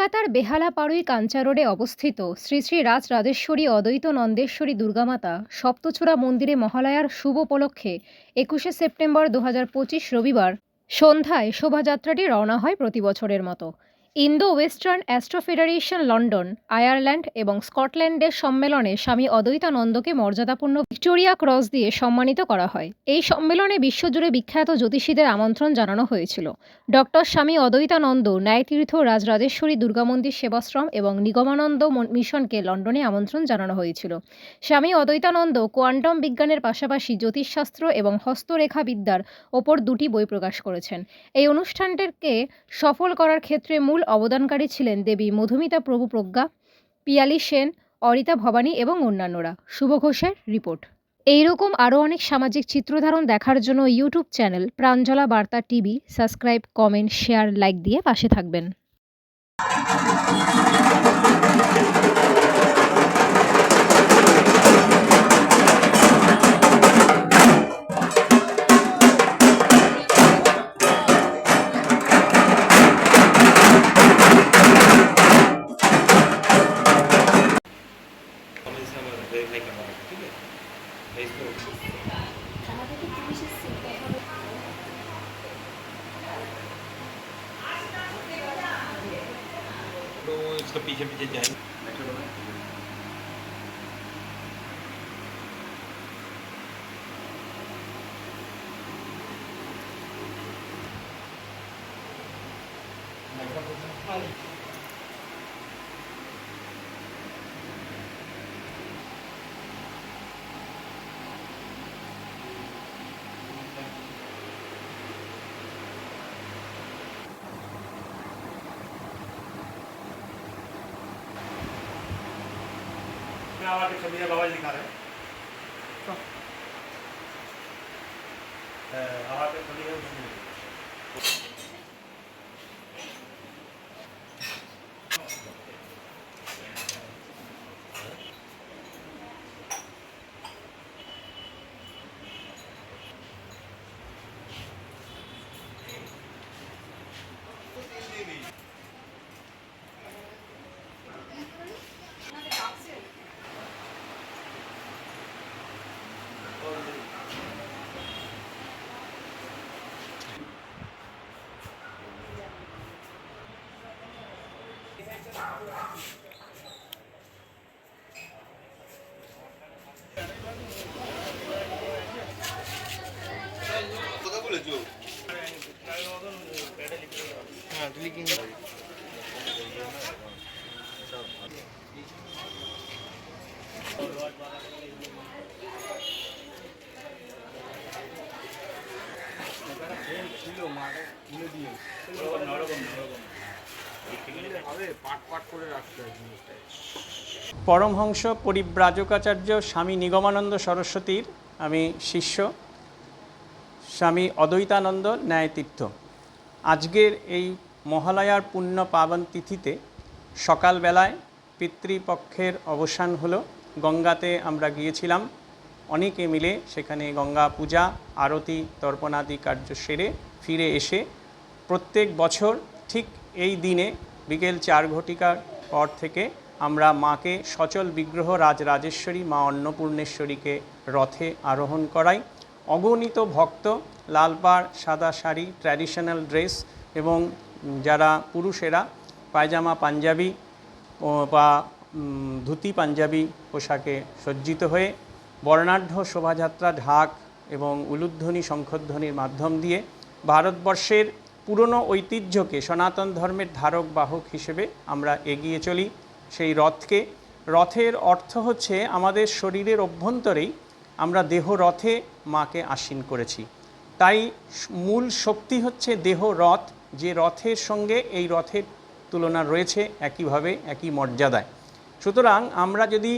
কলকাতার বেহালা পাড়ুই কাঞ্চা রোডে অবস্থিত শ্রী শ্রী রাজ রাজেশ্বরী অদ্বৈত নন্দেশ্বরী দুর্গামাতা সপ্তচূড়া মন্দিরে মহালয়ার শুভ উপলক্ষে একুশে সেপ্টেম্বর দু হাজার পঁচিশ রবিবার সন্ধ্যায় শোভাযাত্রাটি রওনা হয় প্রতি বছরের মতো। Indo western astro federation, London, Ireland এবং স্কটল্যান্ডের সম্মেলনে স্বামী অদ্বৈতানন্দকে মর্যাদাপূর্ণ ভিক্টোরিয়া ক্রস দিয়ে সম্মানিত করা হয়। এই সম্মেলনে বিশ্বজুড়ে বিখ্যাত জ্যোতিষীদের আমন্ত্রণ জানানো হয়েছিল। ডক্টর স্বামী অদ্বৈতানন্দ ন্যায়তীর্থ রাজরাজেশ্বরী দুর্গামন্দির সেবাশ্রম এবং নিগমানন্দ মিশনকে লন্ডনে আমন্ত্রণ জানানো হয়েছিল। স্বামী অদ্বৈতানন্দ কোয়ান্টাম বিজ্ঞানের পাশাপাশি জ্যোতিষশাস্ত্র এবং হস্তরেখা বিদ্যার ওপর দুটি বই প্রকাশ করেছেন। এই অনুষ্ঠানটিকে সফল করার ক্ষেত্রে মূল অবদানকারী ছিলেন দেবী মধুমিতা প্রভু প্রজ্ঞা, পিয়ালি সেন, অরিতা ভবানী এবং অন্যান্যরা। শুভ ঘোষের রিপোর্ট। এইরকম আরও অনেক সামাজিক চিত্রধারণ দেখার জন্য YouTube channel Pranjala Barta TV subscribe, comment, share, like দিয়ে পাশে থাকবেন। वेवलाइक का मॉडल Thank you. मैं आवाज छवि आवाज दिखा रहे हैं आवाज छवि পরমহংস পরিব্রাজকাচার্য স্বামী নিগমানন্দ সরস্বতীর আমি শিষ্য। স্বামী অদ্বৈতানন্দ ন্যায়তীর্থ। আজকের এই মহালয়ার পুণ্য পাবন তিথিতে সকালবেলায় পিতৃপক্ষের অবসান হলো। গঙ্গাতে আমরা গিয়েছিলাম। অনেকে মিলে সেখানে গঙ্গা পূজা, আরতি, তর্পণাদি কার্য সেরে ফিরে এসে প্রত্যেক বছর ঠিক এই দিনে বিকেল চার ঘটিকার পর থেকে আমরা মাকে সচল বিগ্রহ রাজ রাজেশ্বরী মা অন্নপূর্ণেশ্বরীকে রথে আরোহণ করাই। অগণিত ভক্ত, লালপাড়, সাদা শাড়ি ট্র্যাডিশনাল ড্রেস এবং যারা পুরুষেরা, পায়জামা পাঞ্জাবি বা ধুতি পাঞ্জাবি পোশাকে সজ্জিত হয়ে বর্ণাঢ্য শোভাযাত্রা ঢাক এবং উলুধ্বনি শঙ্খধ্বনির মাধ্যম দিয়ে ভারতবর্ষের পুরনো ঐতিহ্যকে সনাতন ধর্মের ধারক বাহক হিসেবে আমরা এগিয়ে চলি। সেই রথকে, রথের অর্থ হচ্ছে আমাদের শরীরের অভ্যন্তরেই আমরা দেহ রথে মাকে আসীন করেছি। তাই মূল শক্তি হচ্ছে দেহ রথ, যে রথের সঙ্গে এই রথের তুলনা রয়েছে একইভাবে, একই মর্যাদায়। সুতরাং আমরা যদি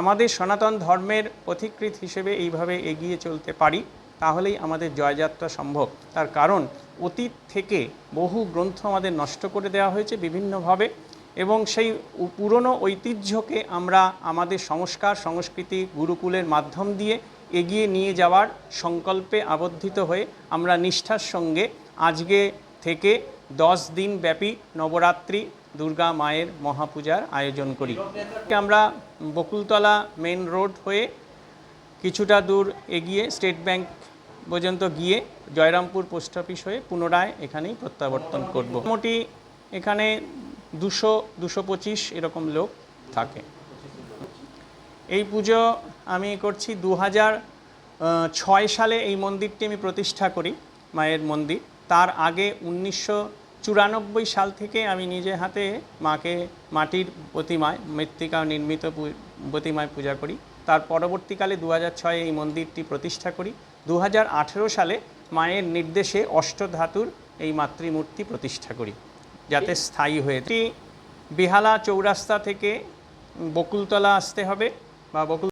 আমাদের সনাতন ধর্মের পথিকৃত হিসেবে এইভাবে এগিয়ে চলতে পারি, তাহলেই আমাদের জয়যাত্রা সম্ভব। তার কারণ, অতীত থেকে বহু গ্রন্থ আমাদের নষ্ট করে দেওয়া হয়েছে বিভিন্নভাবে। এবং সেই পুরনো ঐতিহ্যকে আমরা আমাদের সংস্কার, সংস্কৃতি, গুরুকুলের মাধ্যম দিয়ে এগিয়ে নিয়ে যাওয়ার সংকল্পে আবদ্ধিত হয়ে আমরা নিষ্ঠার সঙ্গে আজকে থেকে দশ দিন ব্যাপী নবরাত্রি, দুর্গা মায়ের মহাপূজার আয়োজন করি। আমরা বকুলতলা মেন রোড হয়ে কিছুটা দূর এগিয়ে স্টেট ব্যাংক পর্যন্ত গিয়ে জয়রামপুর পোস্ট অফিস হয়ে পুনরায় এখানেই প্রত্যাবর্তন করব। মোটামুটি এখানে দুশো দুশো পঁচিশ এরকম লোক থাকে। এই পুজো আমি করছি দু হাজার ছয় সালে এই মন্দিরটি আমি প্রতিষ্ঠা করি, মায়ের মন্দির। তার আগে উনিশশো চুরানব্বই সাল থেকে আমি নিজে হাতে মাকে মাটির প্রতিমায়, মৃত্তিকা নির্মিত প্রতিমায় পূজা করি। তার পরবর্তীকালে দু হাজার ছয়ে এই মন্দিরটি প্রতিষ্ঠা করি। দু হাজার আঠেরো সালে মায়ের নির্দেশে অষ্টধাতুর এই মাতৃমূর্তি প্রতিষ্ঠা করি। যাতে স্থায়ী হয়ে এটি বেহালা চৌরাস্তা থেকে বকুলতলা আসতে হবে বা বকুল